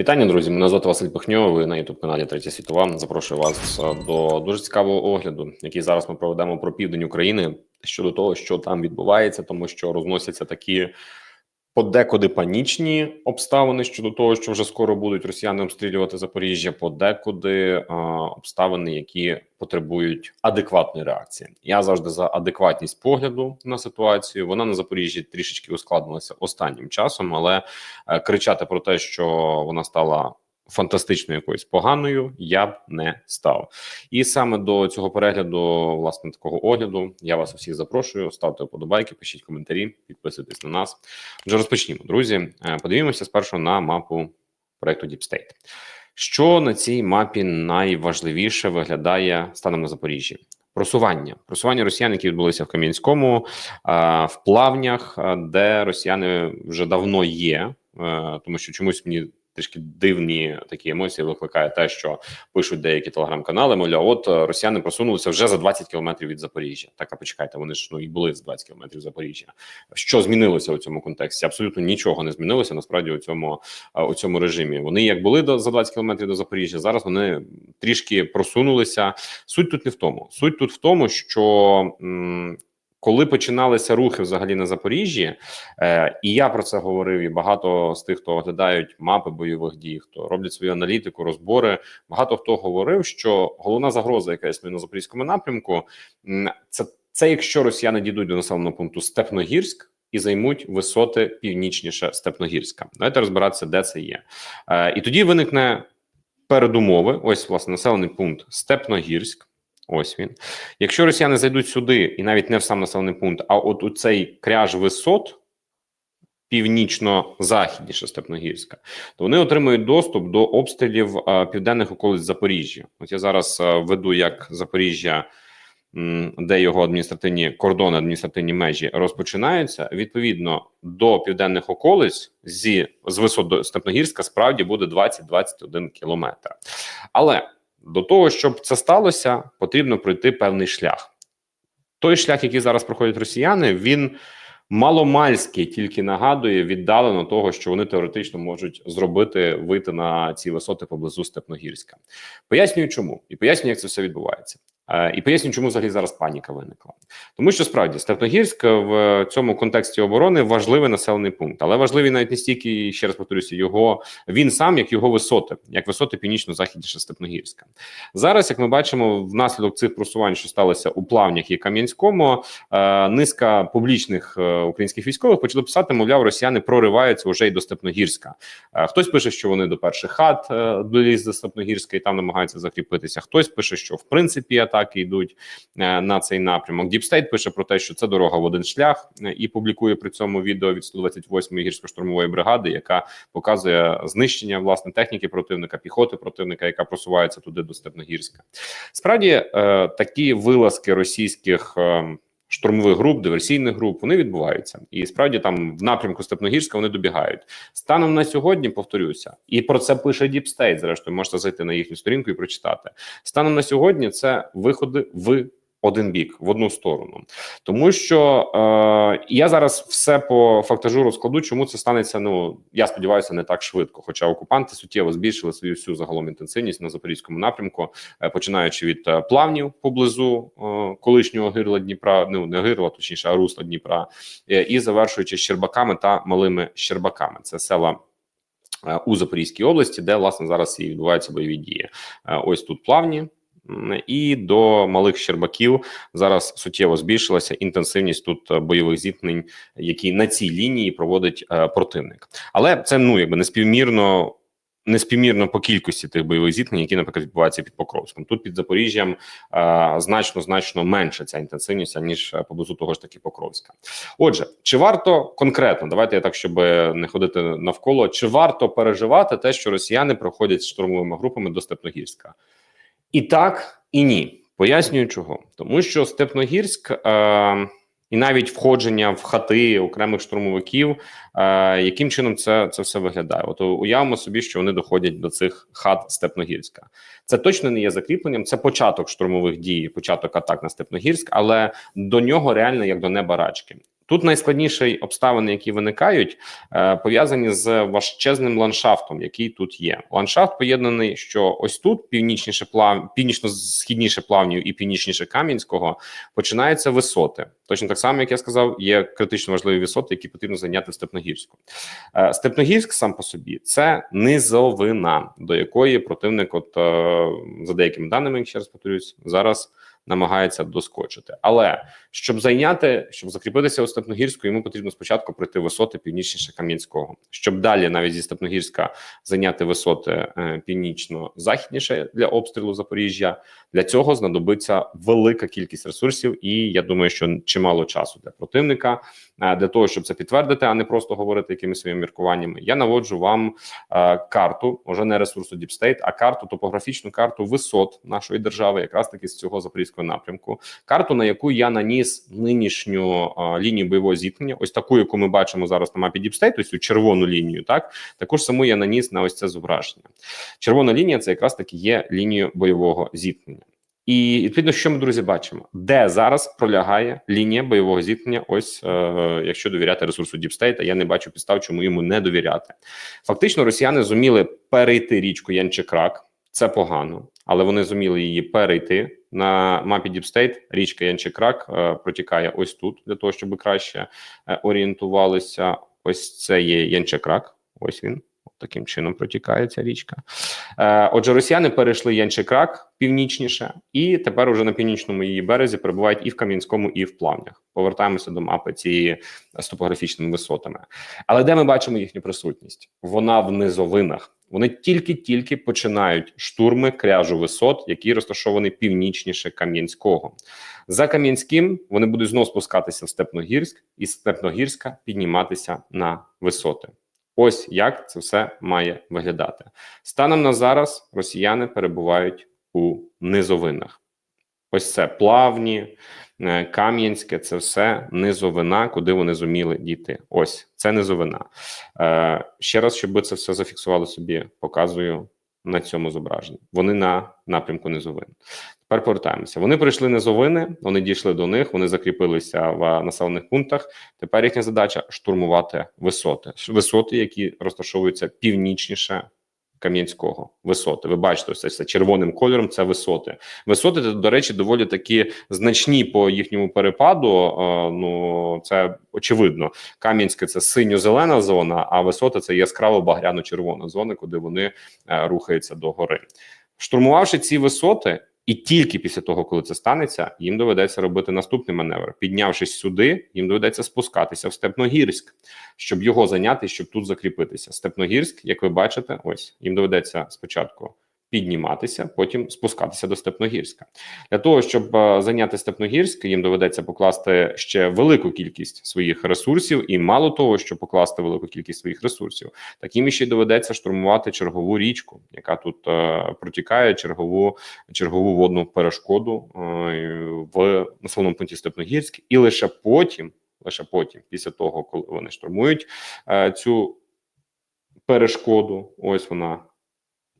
Вітання, друзі. Мене звати Василь Пихньо. Ви на youtube каналі Третя світова. Запрошую вас е, до дуже цікавого огляду, який зараз ми проведемо про південь України щодо того, що там відбувається, тому що розносяться такі подекуди панічні обставини щодо того, що вже скоро будуть росіяни обстрілювати Запоріжжя, подекуди а, обставини, які потребують адекватної реакції. Я завжди за адекватність погляду на ситуацію. Вона на Запоріжжі трішечки ускладнилася останнім часом, але е, кричати про те, що вона стала фантастичною якоюсь поганою, я б не став. І саме до цього перегляду, власне, такого огляду, я вас усіх запрошую. Ставте вподобайки, пишіть коментарі, підписуйтесь на нас. Вже розпочнімо, друзі. Е, Подивімося спершу на мапу проекту Deep State. Що на цій мапі найважливіше виглядає станом на Запоріжжі? Просування просування росіян, які відбулися в Кам'янському, в плавнях, де росіяни вже давно є, е, тому що чомусь мені трішки дивні такі емоції викликає те, що пишуть деякі телеграм-канали. Мовляв, от е, росіяни просунулися вже за 20 кілометрів від Запоріжжя. Так, а почекайте, вони ж ну і були за 20 кілометрів Запоріжжя. Що змінилося у цьому контексті? Абсолютно нічого не змінилося. Насправді у цьому е, у цьому режимі. Вони як були до за 20 кілометрів до Запоріжжя. Зараз вони трішки просунулися. Суть тут не в тому. Суть тут в тому, що м, коли починалися рухи взагалі на Запоріжжі, е, і я про це говорив, і багато з тих, хто оглядають мапи бойових дій, хто роблять свою аналітику, розбори. Багато хто говорив, що головна загроза, яка існує на запорізькому напрямку, це, це якщо росіяни дійдуть до населеного пункту Степногірськ. І займуть висоти північніше Степногірська. Давайте розбиратися, де це є. Е, і тоді виникне передумови. Ось власне населений пункт Степногірськ. Ось він. Якщо росіяни зайдуть сюди, і навіть не в сам населений пункт, а от у цей кряж висот північно-західніше Степногірська, то вони отримують доступ до обстрілів е, південних околиць Запоріжжя. От я зараз е, веду як Запоріжжя, де його адміністративні кордони, адміністративні межі розпочинаються. Відповідно до південних околиць зі з висот до Степногірська справді буде 20-21 кілометр. Але до того, щоб це сталося, потрібно пройти певний шлях. Той шлях, який зараз проходять росіяни, він маломальський, тільки нагадує віддалено того, що вони теоретично можуть зробити вийти на ці висоти поблизу Степногірська. Пояснюю, чому і пояснюю, як це все відбувається. Е, І поясню, чому взагалі зараз паніка виникла. Тому що справді Степногірськ в цьому контексті оборони важливий населений пункт, але важливий навіть не стільки ще раз повторюся, його він сам, як його висоти, як висоти північно-західніше Степногірська. Зараз, як ми бачимо, внаслідок цих просувань, що сталося у плавнях і Кам'янському, е, низка публічних е, українських військових почали писати, мовляв, росіяни прориваються вже й до Степногірська. Хтось пише, що вони до перших хат доліз до Степногірська і там намагаються закріпитися. Хтось пише, що в принципі атаки йдуть е, на цей напрямок. Діпстейт пише про те, що це дорога в один шлях, е, і публікує при цьому відео від 128-ї гірсько-штурмової бригади, яка показує знищення власне техніки противника, піхоти противника, яка просувається туди до Степногірська. Справді е, такі вилазки російських. Штурмових груп, диверсійних груп вони відбуваються, і справді там в напрямку Степногірська вони добігають станом на сьогодні. Повторюся, і про це пише Діпстейт. Зрештою, можете зайти на їхню сторінку і прочитати. Станом на сьогодні це виходи в один бік, в одну сторону, тому що е, я зараз все по фактажу розкладу. Чому це станеться? Ну я сподіваюся, не так швидко. Хоча окупанти суттєво збільшили свою всю загалом інтенсивність на запорізькому напрямку, е, починаючи від е, плавнів поблизу е, колишнього гирла Дніпра, ну не гирла, точніше, а русла Дніпра, е, і завершуючи Щербаками та малими Щербаками. Це села. е, У Запорізькій області, де власне зараз і відбуваються бойові дії, Е, ось тут плавні, і до малих Щербаків зараз суттєво збільшилася інтенсивність тут е, бойових зіткнень, які на цій лінії проводить е, противник. Але це ну якби неспівмірно. Неспівмірно по кількості тих бойових зіткнень, які, наприклад, відбуваються під Покровськом. Тут під Запоріжжям е, значно значно менша ця інтенсивність ніж е, поблизу того ж таки Покровська. Отже, чи варто конкретно давайте я так, щоб не ходити навколо, чи варто переживати те, що росіяни проходять з штурмовими групами до Степногірська? І так, і ні. Пояснюю, чого тому, що Степногірськ е, і навіть входження в хати окремих штурмовиків, е, яким чином це це все виглядає? От уявимо собі, що вони доходять до цих хат Степногірська. Це точно не є закріпленням. Це початок штурмових дій, початок атак на Степногірськ, але до нього реально як до неба рачки. Тут найскладніші обставини, які виникають, е, пов'язані з важчезним ландшафтом, який тут є. Ландшафт поєднаний, що ось тут північніше плав, північно-східніше плавнів і північніше Кам'янського починаються висоти. Точно так само, як я сказав, є критично важливі висоти, які потрібно зайняти в Степногірську. Е, Степногірськ сам по собі це низовина, до якої противник, от е, за деякими даними, ще раз повторюсь, зараз намагається доскочити. Але щоб зайняти, щоб закріпитися у Степногірську, йому потрібно спочатку пройти висоти північніше Кам'янського, щоб далі, навіть зі Степногірська, зайняти висоти е, північно-західніше для обстрілу Запоріжжя. Для цього знадобиться велика кількість ресурсів, і я думаю, що чимало часу для противника е, для того, щоб це підтвердити, а не просто говорити якимись своїми міркуваннями. Я наводжу вам е, карту, уже не ресурсу State, а карту, топографічну карту висот нашої держави, якраз таки з цього запорізького напрямку. Карту, на яку я наніс нинішню лінію бойового зіткнення, ось таку, яку ми бачимо зараз на мапі ось цю червону лінію. Так також саму я наніс на ось це зображення. Червона лінія це якраз таки є лінією бойового зіткнення. І відповідно, що ми друзі бачимо, де зараз пролягає лінія бойового зіткнення. Ось е, якщо довіряти ресурсу Deep State, а я не бачу підстав, чому йому не довіряти. Фактично, росіяни зуміли перейти річку Янчекрак. Це погано, але вони зуміли її перейти на мапі State. Річка Янчекрак е, протікає ось тут для того, щоб краще е, орієнтувалися. Ось це є Янчекрак. Ось він. Таким чином протікає ця річка. Е, Отже, росіяни перейшли Янчекрак північніше, і тепер уже на північному її березі перебувають і в Кам'янському, і в Плавнях. Повертаємося до мапи цієї з топографічними висотами. Але де ми бачимо їхню присутність? Вона в низовинах. Вони тільки-тільки починають штурми кряжу висот, які розташовані північніше Кам'янського. За Кам'янським вони будуть знову спускатися в Степногірськ, і Степногірська підніматися на висоти. Ось як це все має виглядати. Станом на зараз росіяни перебувають у низовинах. Ось це плавні, Кам'янське це все низовина, куди вони зуміли дійти. Ось це низовина. Е, Ще раз, щоб це все зафіксували собі, показую на цьому зображенні. Вони на напрямку низовин. Тепер повертаємося. Вони прийшли низовини, вони дійшли до них, вони закріпилися в населених пунктах. Тепер їхня задача штурмувати висоти, висоти, які розташовуються північніше Кам'янського. Висоти. Ви бачите, все це червоним кольором. Це висоти. Висоти, до речі, доволі такі значні по їхньому перепаду. Е, ну це очевидно. Кам'янське це синьо-зелена зона, а висоти це яскраво багряно-червона зона, куди вони е, рухаються до гори. Штурмувавши ці висоти. І тільки після того, коли це станеться, їм доведеться робити наступний маневр. Піднявшись сюди, їм доведеться спускатися в Степногірськ, щоб його зайняти, щоб тут закріпитися. Степногірськ, як ви бачите, ось їм доведеться спочатку підніматися, потім спускатися до Степногірська. Для того щоб е, зайняти Степногірськ, їм доведеться покласти ще велику кількість своїх ресурсів, і мало того, що покласти велику кількість своїх ресурсів, так їм ще й доведеться штурмувати чергову річку, яка тут е, протікає чергову чергову водну перешкоду е, в населеному пункті Степногірськ, і лише потім, лише потім, після того, коли вони штурмують е, цю перешкоду, ось вона.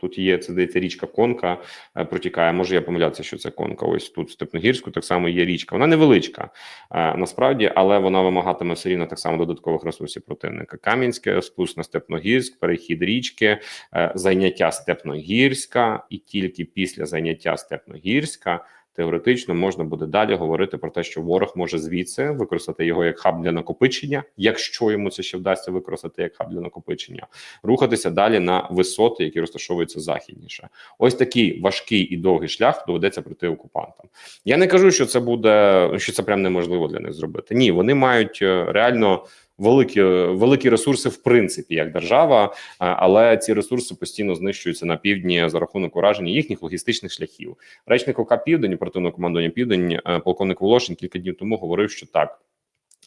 Тут є це здається річка Конка е, протікає. Може я помилятися, що це конка. Ось тут в Степногірську так само є річка. Вона невеличка е, насправді, але вона вимагатиме все рівно так само додаткових ресурсів противника. Кам'янське, спуск на Степногірськ, перехід річки, е, зайняття Степногірська, і тільки після зайняття Степногірська. Теоретично можна буде далі говорити про те, що ворог може звідси використати його як хаб для накопичення, якщо йому це ще вдасться використати як хаб для накопичення, рухатися далі на висоти, які розташовуються західніше. Ось такий важкий і довгий шлях доведеться пройти окупантам. Я не кажу, що це буде що це прям неможливо для них зробити. Ні, вони мають е, реально великі великі ресурси, в принципі, як держава, але ці ресурси постійно знищуються на півдні за рахунок ураження їхніх логістичних шляхів. Речник ОК Південь, оперативного командування Південь, е, полковник Волошин кілька днів тому говорив, що так.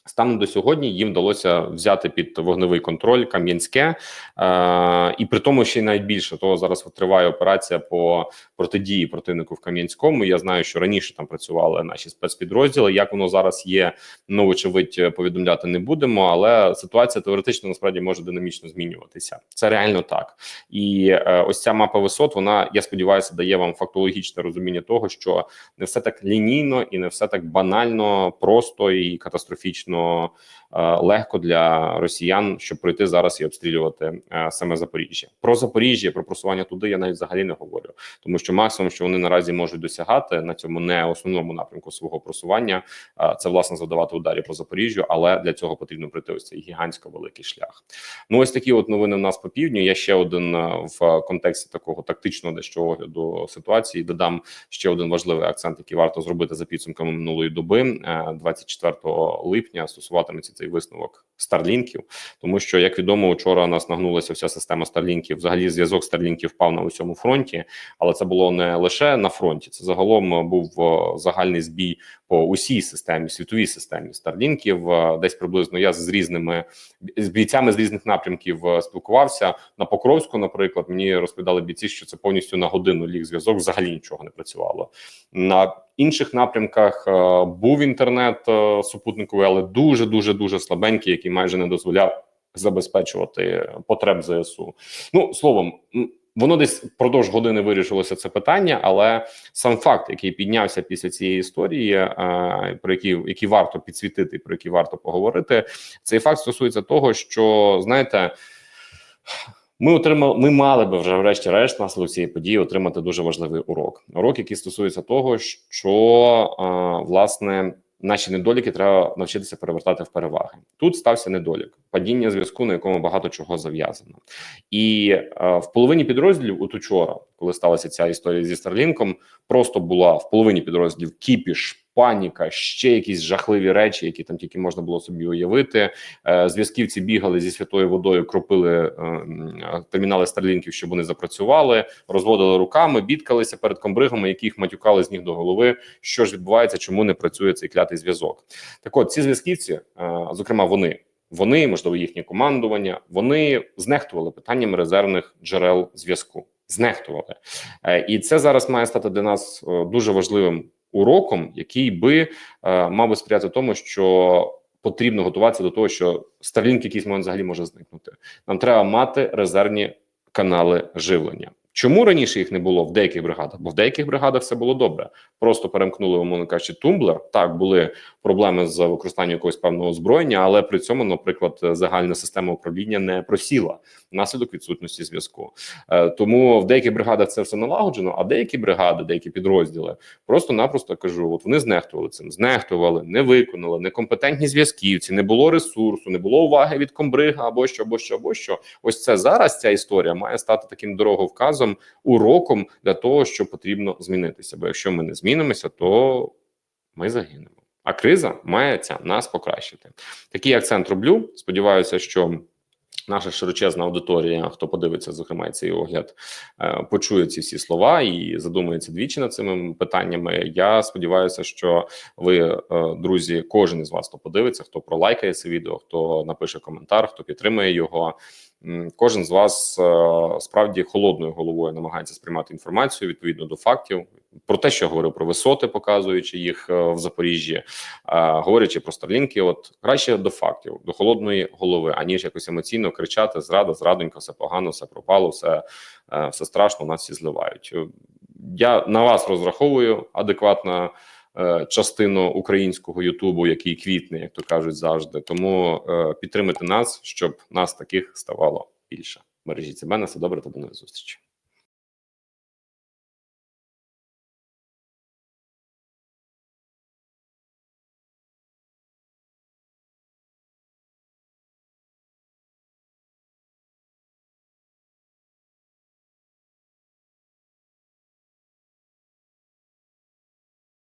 Станом до сьогодні їм вдалося взяти під вогневий контроль Кам'янське, е, і при тому ще й навіть більше того зараз триває операція по протидії противнику в Кам'янському. Я знаю, що раніше там працювали наші спецпідрозділи. Як воно зараз є, ну вочевидь, повідомляти не будемо. Але ситуація теоретично насправді може динамічно змінюватися. Це реально так. І е, ось ця мапа висот. Вона я сподіваюся, дає вам фактологічне розуміння того, що не все так лінійно і не все так банально, просто і катастрофічно дійсно е, легко для росіян, щоб пройти зараз і обстрілювати е, саме Запоріжжя. Про Запоріжжя, про просування туди я навіть взагалі не говорю, тому що максимум, що вони наразі можуть досягати на цьому не основному напрямку свого просування, е, це власне завдавати ударів по Запоріжжю, але для цього потрібно пройти ось цей гігантсько великий шлях. Ну ось такі от новини в нас по півдню. Я ще один е, в контексті такого тактичного дещо огляду ситуації додам ще один важливий акцент, який варто зробити за підсумками минулої доби. Е, 24 липня стосуватиметься цей висновок старлінків, тому що як відомо, вчора нас нагнулася вся система старлінків. Взагалі, зв'язок старлінків впав на усьому фронті, але це було не лише на фронті. Це загалом був е, загальний збій по усій системі, світовій системі старлінків. Е, Десь приблизно я з різними з бійцями з різних напрямків е, спілкувався на Покровську. Наприклад, мені розповідали бійці, що це повністю на годину ліг зв'язок. Взагалі нічого не працювало на інших напрямках. е, Був інтернет супутниковий, але дуже дуже дуже слабенький, який майже не дозволяв забезпечувати потреб ЗСУ. Ну словом. Воно десь впродовж години вирішилося це питання, але сам факт, який піднявся після цієї історії, е, про які які варто підсвітити, про які варто поговорити, цей факт стосується того, що знаєте. Ми отримали, ми мали би вже, врешті-решт, наслідок цієї події отримати дуже важливий урок. Урок, який стосується того, що е, власне наші недоліки треба навчитися перевертати в переваги. Тут стався недолік падіння зв'язку, на якому багато чого зав'язано, і е, в половині підрозділів, от учора, коли сталася ця історія зі Старлінком, просто була в половині підрозділів кіпіш. Паніка, ще якісь жахливі речі, які там тільки можна було собі уявити. Е, зв'язківці бігали зі святою водою, кропили е, термінали старлінків, щоб вони запрацювали, розводили руками, бідкалися перед комбригами, яких матюкали з ніг до голови. Що ж відбувається, чому не працює цей клятий зв'язок? Так, от ці зв'язківці, е, зокрема, вони. Вони, можливо, їхнє командування, вони знехтували питанням резервних джерел зв'язку. Знехтували, і це зараз має стати для нас дуже важливим уроком, який би е, мав би сприяти тому, що потрібно готуватися до того, що Starlink якийсь момент взагалі може зникнути. Нам треба мати резервні канали живлення. Чому раніше їх не було в деяких бригадах? Бо в деяких бригадах все було добре. Просто перемкнули, умовно кажучи, тумблер. Так були проблеми з використанням якогось певного озброєння, але при цьому, наприклад, загальна система управління не просіла внаслідок відсутності зв'язку. Е, тому в деяких бригадах це все налагоджено, а деякі бригади, деякі підрозділи просто-напросто кажу: от вони знехтували цим, знехтували, не виконали, некомпетентні зв'язківці, не було ресурсу, не було уваги від комбрига або що, або що, або що. Ось це зараз ця історія має стати таким дороговказом, уроком для того, що потрібно змінитися. Бо якщо ми не змінимося, то ми загинемо. А криза має ця нас покращити. Такий акцент роблю. Сподіваюся, що наша широчезна аудиторія, хто подивиться, зокрема цей огляд, е, почує ці всі слова і задумається двічі над цими питаннями. Я сподіваюся, що ви, е, друзі, кожен із вас, хто подивиться, хто пролайкає це відео, хто напише коментар, хто підтримує його. Кожен з вас е, справді холодною головою намагається сприймати інформацію відповідно до фактів про те, що я говорив про висоти, показуючи їх е, в Запоріжжі, е, говорячи про старлінки, от краще до фактів, до холодної голови, аніж якось емоційно кричати: зрада, зрадонька, все погано, все пропало, все, все страшно. Нас всі зливають. Я на вас розраховую адекватно. Е, Частину українського Ютубу, який квітне, як то кажуть, завжди. Тому е, підтримайте нас, щоб нас таких ставало більше. Бережіть себе на все добре та до нових зустрічі.